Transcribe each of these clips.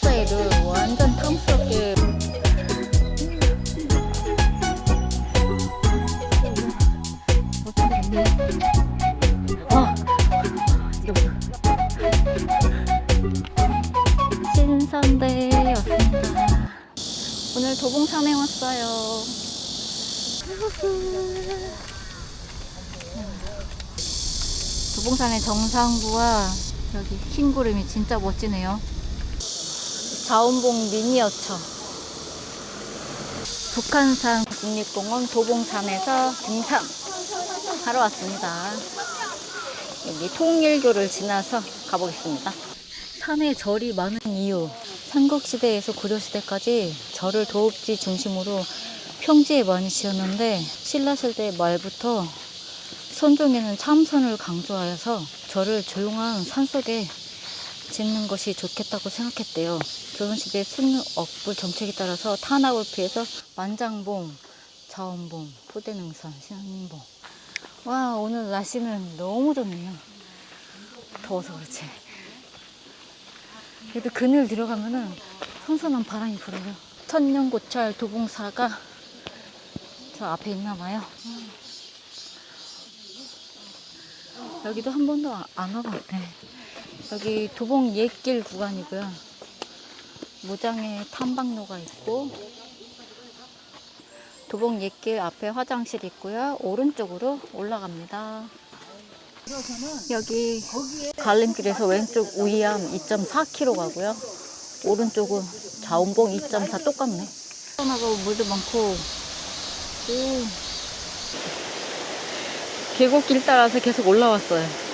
사이드 완전 탐스럽게. 신선대였습니다. 오늘 도봉산에 왔어요. 도봉산의 정상부와 여기 흰 구름이 진짜 멋지네요. 자원봉 미니어처. 북한산 국립공원 도봉산에서 등산 하러 왔습니다. 여기 통일교를 지나서 가보겠습니다. 산에 절이 많은 이유. 삼국시대에서 고려시대까지 절을 도읍지 중심으로 평지에 많이 지었는데 신라시대 말부터 선종에는 참선을 강조하여서 절을 조용한 산속에 짓는 것이 좋겠다고 생각했대요. 조선시대 순억불 정책에 따라서 탄압을 피해서 만장봉, 자원봉, 포대능선, 신안봉. 와 오늘 날씨는 너무 좋네요. 더워서 그렇지. 그래도 그늘 들어가면은 선선한 바람이 불어요. 천년고찰 도봉사가 저 앞에 있나 봐요. 여기도 한 번도 안 와봤네. 여기 도봉 옛길 구간이고요. 무장에 탐방로가 있고 도봉 옛길 앞에 화장실 있고요. 오른쪽으로 올라갑니다. 여기 갈림길에서 왼쪽 우이암 2.4km 가고요. 오른쪽은 자운봉 2.4 똑같네. 하고 물도 많고 오. 계곡길 따라서 계속 올라왔어요.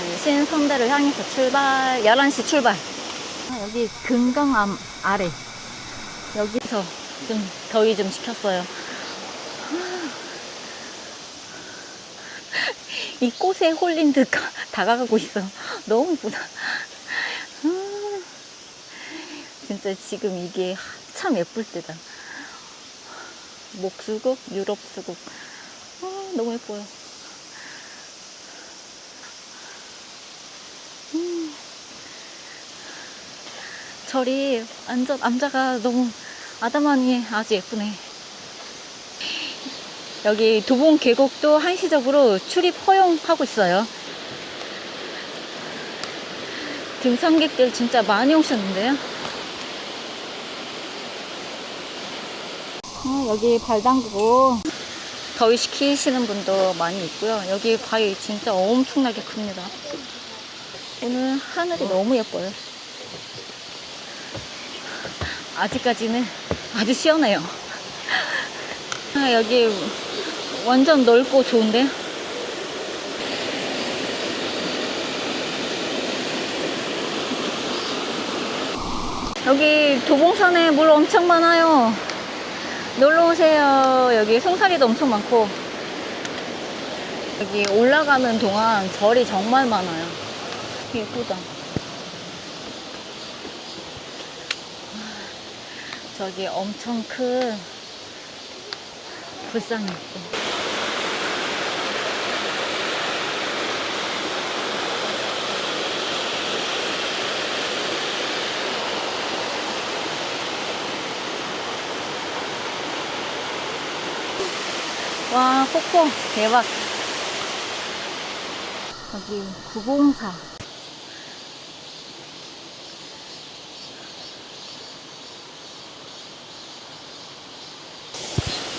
신성대를 향해서 출발 11시 출발. 아, 여기 금강암 아래. 여기서 좀 더위 좀 식혔어요. 이 꽃에 홀린 듯 가- 다가가고 있어. 너무 이쁘다. 음, 진짜 지금 이게 참 예쁠 때다. 목수국 유럽수국. 아, 너무 예뻐요 절이 완전 암자가 너무 아담하니 아주 예쁘네. 여기 도봉 계곡도 한시적으로 출입 허용하고 있어요. 등산객들 진짜 많이 오셨는데요. 어, 여기 발 담그고 더위 식히시는 분도 많이 있고요. 여기 바위 진짜 엄청나게 큽니다. 오늘 하늘이 너무 예뻐요. 아직까지는 아주 시원해요. 아, 여기 완전 넓고 좋은데? 여기 도봉산에 물 엄청 많아요. 놀러 오세요. 여기 송사리도 엄청 많고. 여기 올라가는 동안 절이 정말 많아요. 예쁘다. 저기 엄청 큰 불상이 있고. 와 폭포 대박. 여기 904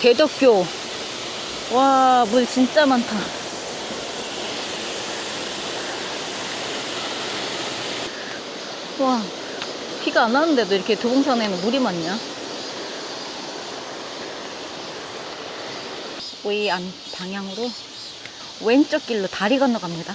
개덕교. 와 물 진짜 많다. 와 비가 안 왔는데도 이렇게 도봉산에는 물이 많냐? 오이 안 방향으로 왼쪽 길로 다리 건너갑니다.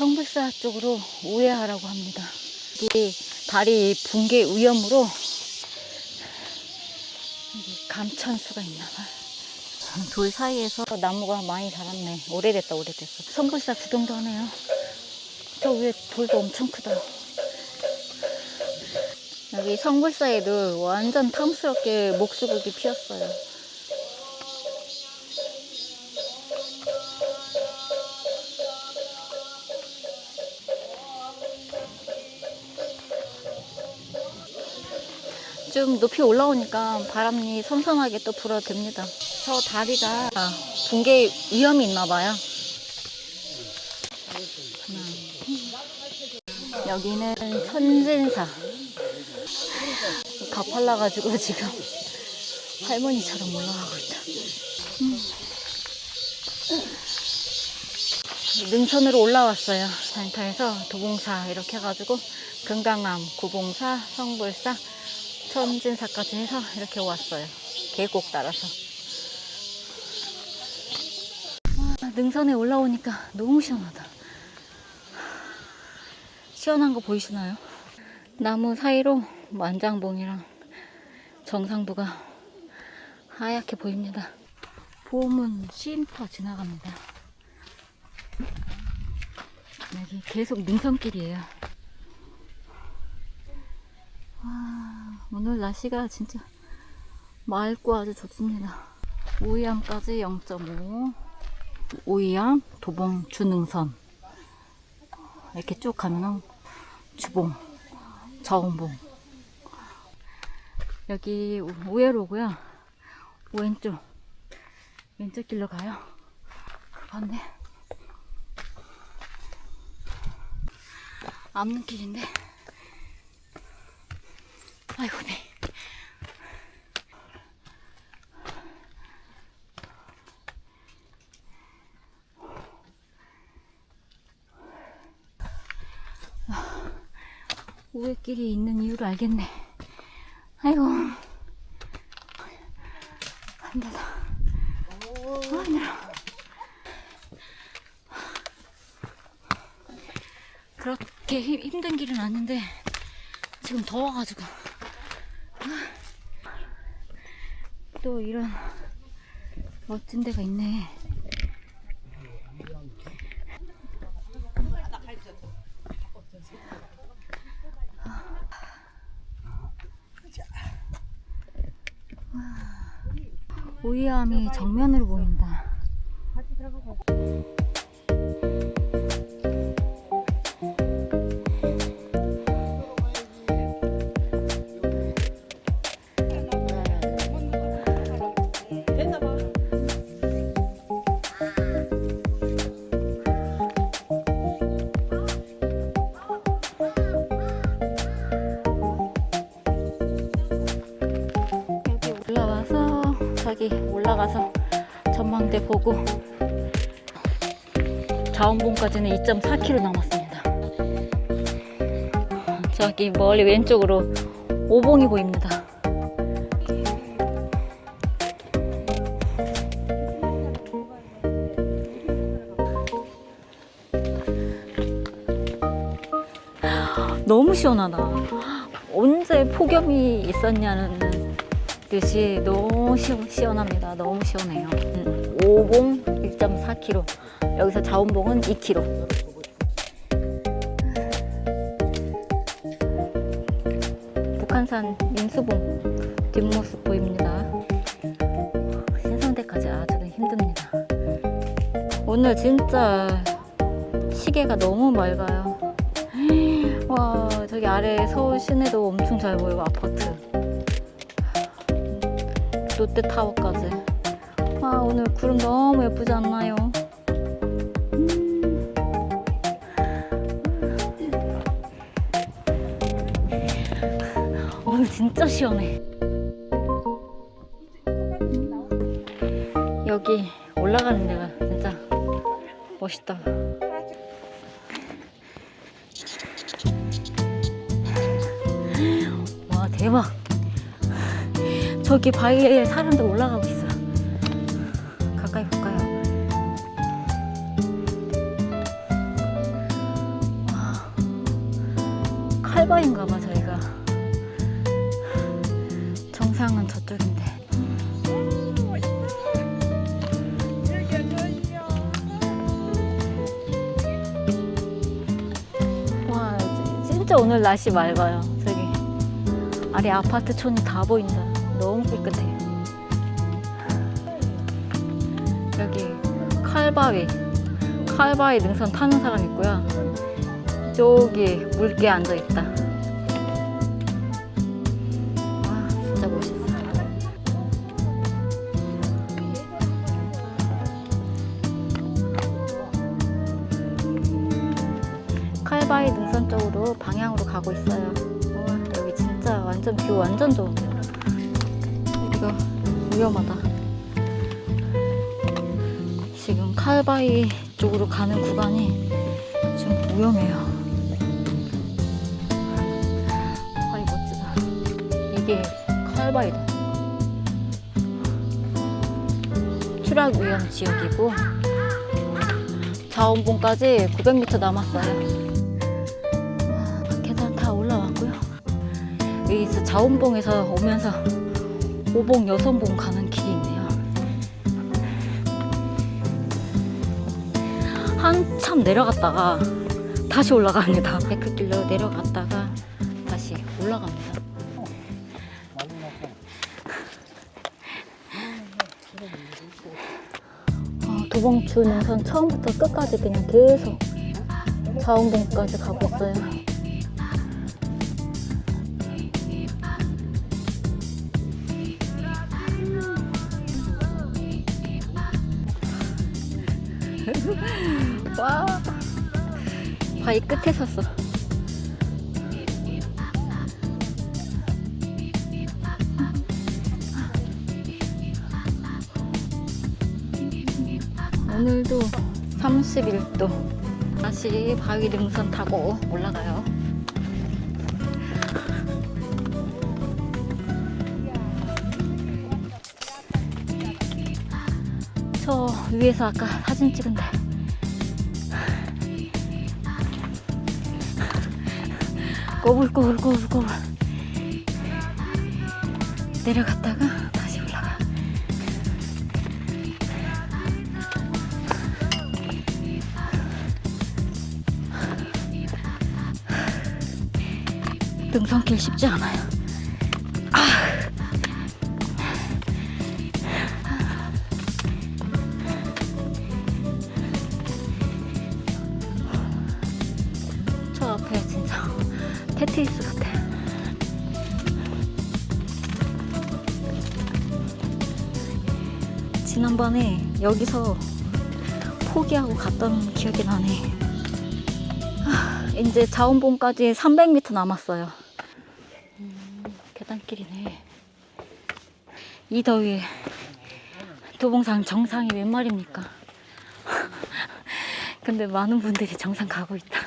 성불사 쪽으로 우회하라고 합니다. 이 다리 붕괴 위험으로 감천수가 있나 봐. 돌 사이에서 나무가 많이 자랐네. 오래됐다, 오래됐어. 성불사 구경도 하네요. 저 위에 돌도 엄청 크다. 여기 성불사에도 완전 탐스럽게 목수국이 피었어요. 좀 높이 올라오니까 바람이 선선하게 또 불어댑니다. 저 다리가 붕괴 위험이 있나 봐요. 여기는 천진사. 가팔라가지고 지금 할머니처럼 올라가고 있다. 음. 능선으로 올라왔어요. 단타에서 도봉사 이렇게 해가지고 금강암, 구봉사, 성불사, 천진사까지 해서 이렇게 왔어요. 계곡 따라서. 와, 능선에 올라오니까 너무 시원하다. 시원한 거 보이시나요? 나무 사이로 만장봉이랑 정상부가 하얗게 보입니다. 봄은 쉼터 지나갑니다. 여기 계속 능선길이에요. 와, 오늘 날씨가 진짜 맑고 아주 좋습니다. 오이암까지 0.5. 오이암, 도봉, 주능선. 이렇게 쭉 가면은 주봉, 저음봉. 여기 우- 우회로고요. 왼쪽, 왼쪽 길로 가요. 반대. 앞눈길인데. 아이고, 네. 우회길이 있는 이유를 알겠네. 아이고. 힘들다. 아, 힘들어. 그렇게 힘- 힘든 길은 아닌데, 지금 더워가지고. 아. 또 이런 멋진 데가 있네. 오이암이 정면으로 보인다. 보고 자원봉까지는 2.4km 남았습니다. 저기 멀리 왼쪽으로 오봉이 보입니다. 너무 시원하다. 언제 폭염이 있었냐는 듯이 너무 시, 시원합니다. 너무 시원해요. 음, 오봉 1.4km. 여기서 자원봉은 2km. 북한산 민수봉 뒷모습 보입니다. 신성대까지 아주 힘듭니다. 오늘 진짜 시계가 너무 맑아요. 와 저기 아래 서울 시내도 엄청 잘 보이고 아파트 롯데타워까지 오늘 구름 너무 예쁘지 않나요? 음. 오늘 진짜 시원해. 여기 올라가는 데가 진짜 멋있다. 와 대박. 저기 바위에 사람들 올라가고 진짜 오늘 날씨 맑아요 저기 아래 아파트촌이 다 보인다. 너무 깨끗해. 여기 칼바위 칼바위 능선 타는 사람 있고요. 저기 물개 앉아 있다 가고 있어요. 우와, 여기 진짜 완전 뷰 완전 좋은데요. 여기가 위험하다. 지금 칼바위 쪽으로 가는 구간이 좀 위험해요. 아이 멋지다. 이게 칼바위다. 추락 위험 지역이고 자원봉까지 900m 남았어요. 여기서 자원봉에서 오면서 오봉 여선봉 가는 길이 있네요. 한참 내려갔다가 다시 올라갑니다. 그 길로 내려갔다가 다시 올라갑니다. 어, 도봉주 능선 처음부터 끝까지 그냥 계속 자원봉까지 가고 있어요. 와, 바위 끝에 섰어. 오늘도 31도. 다시 바위 능선 타고 올라가요. 저 위에서 아까 사진 찍은데. 꼬불꼬불꼬불꼬불. 내려갔다가 다시 올라가. 등산길 쉽지 않아요 테트리스 같아. 지난번에 여기서 포기하고 갔던 기억이 나네. 아, 이제 자원봉까지 300m 남았어요. 음, 계단길이네. 이 더위에 도봉산 정상이 웬 말입니까? 근데 많은 분들이 정상 가고 있다.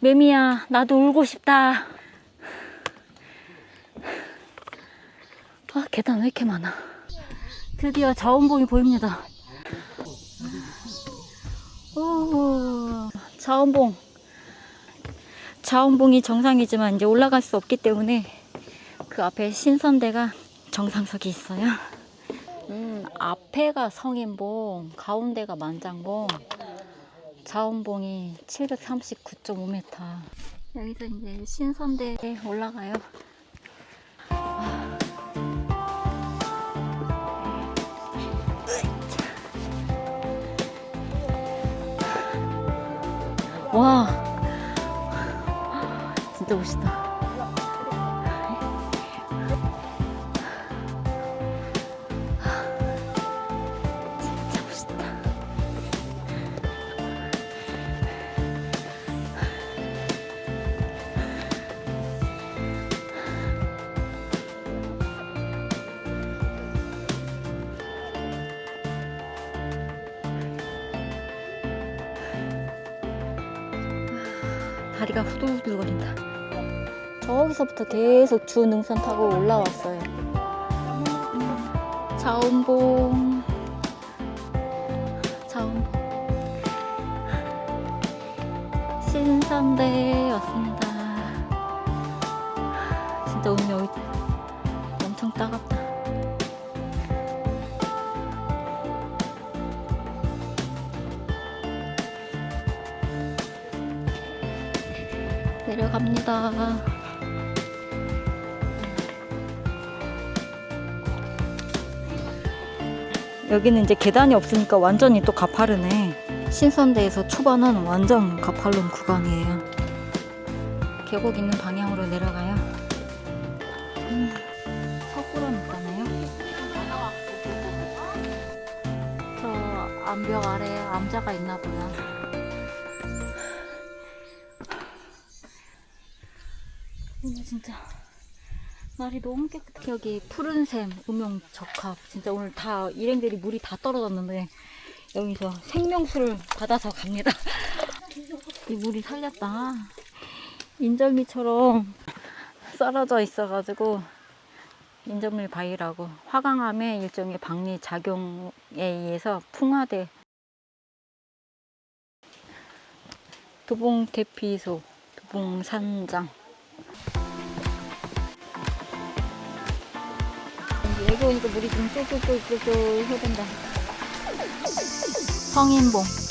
매미야, 나도 울고 싶다. 아, 계단 왜 이렇게 많아? 드디어 자원봉이 보입니다. 오, 자원봉. 자원봉이 정상이지만 이제 올라갈 수 없기 때문에 그 앞에 신선대가 정상석이 있어요. 음, 앞에가 성인봉, 가운데가 만장봉, 자원봉이 739.5m. 여기서 이제 신선대에 올라가요. 와, 진짜 멋있다. 다리가 후들후들거린다. 저기서부터 계속 주 능선 타고 올라왔어요. 자운봉. 자운봉. 신선대 왔습니다. 진짜 오늘 여기 엄청 따갑다. 내려갑니다. 여기는 이제 계단이 없으니까 완전히 또 가파르네. 신선대에서 초반은 완전 가파른 구간이에요. 계곡 있는 방향으로 내려가요. 음, 석굴암 있다네요. 저 암벽 아래에 암자가 있나 보요. 날이 너무 깨끗해 여기 푸른샘 우명 적합. 진짜 오늘 다 일행들이 물이 다 떨어졌는데 여기서 생명수를 받아서 갑니다. 이 물이 살렸다. 인절미처럼 썰어져 있어가지고 인절미 바위라고 화강암의 일종의 박리 작용에 의해서 풍화돼. 도봉 대피소 도봉 산장 여기 오니까 물이 좀 쫄쫄쫄쫄쫄 흐른다. 성인봉.